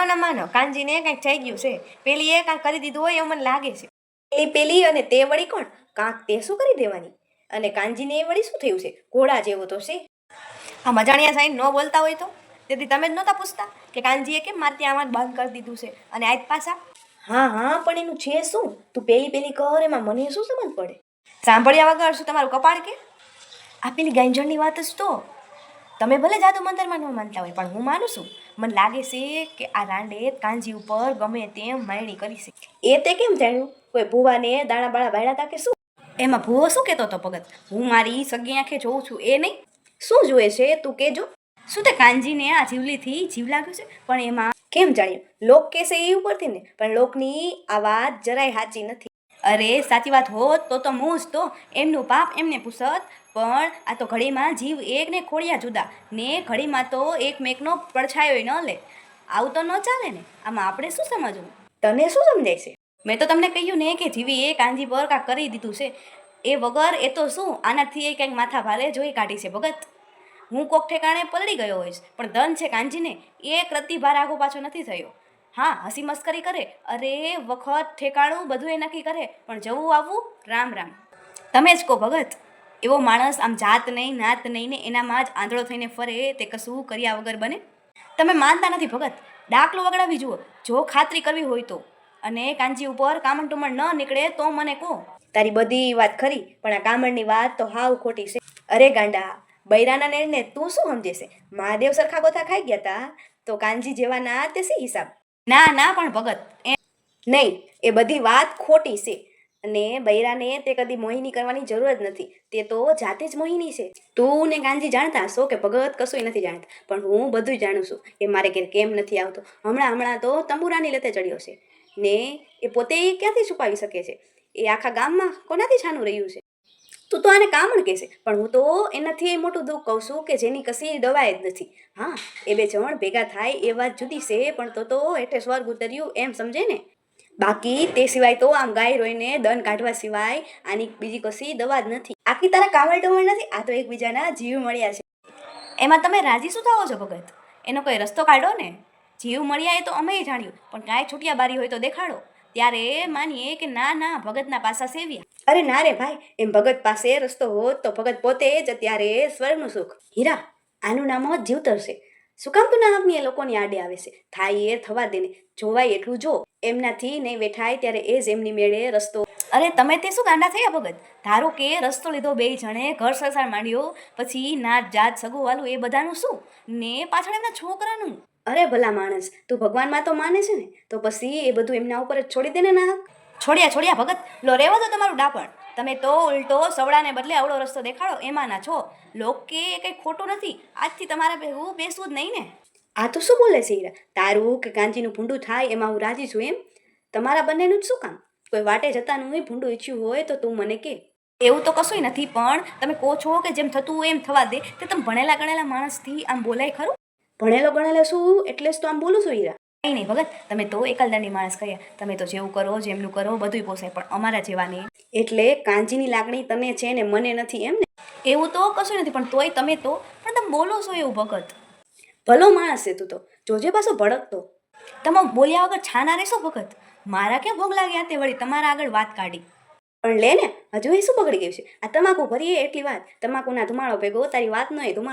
માનો ને માનો કાનજીને કંઈક થઈ ગયું છે. પેલી એ કાંઈક કરી દીધું હોય એવું મને લાગે છે. એ પેલી અને તે વળી કોણ? કાંક તે શું કરી દેવાની? અને કાનજીને એ વળી શું થયું છે? ઘોડા જેવો તો છે. આ મજાણિયા સાઈન ન બોલતા હોય તો? તેથી તમે જ નહોતા પૂછતા કે કાનજીએ કેમ મારે ત્યાં આમાં બંધ કરી દીધું છે? અને આજ પાછા? હા હા પણ એનું છે શું? તું પેલી પેલી કર એમાં મને શું સમજ પડે? સાંભળ્યા વગર શું તમારું કપાળ કે? આ પેલી ગાંજણની વાત જ તો. તમે ભલે જાદુ મંદિરમાં માનવા માનતા હોય પણ હું માનું છું મને લાગે છે કે આ રાંડે કાંજી ઉપર ગમે તેમ માયણી કરી છે. એ તે કેમ જાણ્યું? કોઈ ભૂવાને દાણા બાળા ભાડા હતા કે શું? એમાં ભૂવો શું કહેતો હતો ભગત? હું મારી સગી આંખે જોઉં છું એ નહીં. શું જુએ છે? તું કેજો શું તે કાંજીને આ જીવલીથી જીવ લાગ્યું છે? પણ એમાં કેમ જાણ્યું? લોક કહેશે એ ઉપરથી ને? પણ લોકની આ વાત જરાય સાચી નથી. અરે સાચી વાત હોત તો તો હું તો. એમનું પાપ એમને પૂછત પણ આ તો ઘડીમાં જીવ એક ને ખોડિયા જુદા. ને ઘડીમાં તો એકમેકનો પડછાયો ન લે. આવું તો ન ચાલે ને? આમાં આપણે શું સમજવું? તને શું સમજાય છે? મેં તો તમને કહ્યું ને કે જીવી એ કાંજી પર કાંક કરી દીધું છે. એ વગર એ તો શું? આનાથી એ કંઈક માથા ભારે જોઈ કાઢી છે ભગત. હું કોક ઠેકાણે પલળી ગયો હોઈશ પણ ધન છે કાંજીને. એ પ્રતિભાર આગો પાછો નથી થયો. હા, હસી મસ્કરી કરે, અરે, વખત, ઠેકાણું, બધું એ નક્કી કરે, પણ જવું આવવું રામ રામ. તમે જ કહો, ભગત. એવો માણસ આમ જાત નહીં, નાત નહીં ને એનામાં જ આંધળો થઈને ફરે, તે કશું કર્યા વગર બને? તમે માનતા નથી, ભગત. ડાકલો વગડાવી જુઓ. જો ખાતરી કરવી હોય તો. અને કાંજી ઉપર કામણ ટુમણ ન નીકળે તો મને કહો. તારી બધી વાત ખરી, પણ આ કામણની વાત તો હાવ ખોટી છે. અરે ગાંડા, બૈરાના નેણને તું શું સમજે છે? મહાદેવ સરખા ગોથા ખાઈ ગયા તા તો કાનજી જેવાના તે શી હિસાબ. ના ના પણ ભગત નહીં, એ બધી વાત ખોટી છે. અને બૈરાને તે કદી મોહિની કરવાની જરૂર જ નથી. તે તો જાતે જ મોહિની છે. તું ને કાનજી જાણતા હશો કે ભગત કશું નથી જાણતા. પણ હું બધું જાણું છું. એ મારે ઘેર કેમ નથી આવતો? હમણાં હમણાં તો તંબુરાની લતે ચડ્યો છે. ને એ પોતે ક્યાંથી છુપાવી શકે છે? એ આખા ગામમાં કોનાથી છાનું રહ્યું છે? તું તો આને કામણ કહેશે. પણ હું તો એનાથી મોટું દુઃખ કહું છું કે જેની કશી દવાય જ નથી. હા, એ બે જણ ભેગા થાય એ વાત જુદી છે, પણ તો તો એટલે સ્વર્ગ ઉતર્યું એમ સમજે ને? બાકી તે સિવાય તો આમ ગાય રોઈને દન કાઢવા સિવાય આની બીજી કશી દવા જ નથી. આખી તારા કામળ ટમળ નથી? આ તો એકબીજાના જીવ મળ્યા છે. એમાં તમે રાજી શું થાવો છો ભગત? એનો કોઈ રસ્તો કાઢો ને? જીવ મળ્યા એ તો અમે જાણ્યું, પણ કાંઈ છૂટિયા બારી હોય તો દેખાડો. ત્યારે માનીએ કે ના ના ભગતના પાસા સેવ્યા. અરે ના રે ભાઈ એમ ભગત પાસે રસ્તો હોત તો ભગત પોતે જ અત્યારે સ્વર્ગનું સુખ. હીરા આનું નામ જ જીવતર છે. શું કામ તું નામની એ લોકોની આડે આવે છે? થાય એ થવા દે ને જોવાય એટલું જો. એમનાથી નહીં વેઠાય ત્યારે એ જ એમની મેળે રસ્તો. અરે તમે તે શું ગાંડા થયા ભગત? ધારો કે રસ્તો લીધો બે જણે ઘર સંસાર માંડ્યો પછી નાત જાત સગું વાલું એ બધાનું શું? ને પાછળ એમના છોકરાનું. અરે ભલા માણસ તું ભગવાનમાં તો માને છે ને તો પછી એ બધું એમના ઉપર જ છોડી દે ને છોડ્યા છોડ્યા ભગત લો રેવા દો તમારું ડાપણ. તમે તો ઉલટો સવડાને બદલે આવડો રસ્તો દેખાડો એમાં ના છો. લોકે કંઈ ખોટું નથી. આજથી તમારે હું બેસવું જ નહીં ને. આ તો શું બોલે છે હીરા? તારું કે કાંજીનું ભૂંડું થાય એમાં હું રાજી છું એમ? તમારા બંનેનું જ શું કામ? કોઈ વાટે જતાનું હોય ભૂંડું ઈચ્છ્યું હોય તો તું મને કે. એવું તો કશુંય નથી પણ તમે કહો છો કે જેમ થતું હોય એમ થવા દે તે તમે ભણેલા ગણેલા માણસથી આમ બોલાય ખરું? ભણેલો ગણેલો શું એટલે જ તો આમ બોલું છું હીરા. નહીં નહીં ભગત તમે તો એકલદાની માણસ કહીએ તમે તો જેવું કરો જેમનું કરો બધુંય પોસાય પણ અમારા જેવા નહીં. એટલે કાંજીની લાગણી તને છે ને મને નથી એમ ને? એવું તો કશું નથી પણ તોય તમે તો પણ તમે બોલો છો એવું ભગત. ભલો માણસ છે તું તો. જોજે પાછો ભડકતો. તમે બોલ્યા વગર છાના રહેશો ભગત? મારા ક્યાં ભોગ લાગ્યા તે વળી તમારા આગળ વાત કાઢી. પણ લે ને હજુ એ શું બગડી ગયું છે? આ તમાકુ ભરીએ એટલી વાત. તમાકુના ધુમાડો ભેગો તારી વાત નહીં ધુમાડો.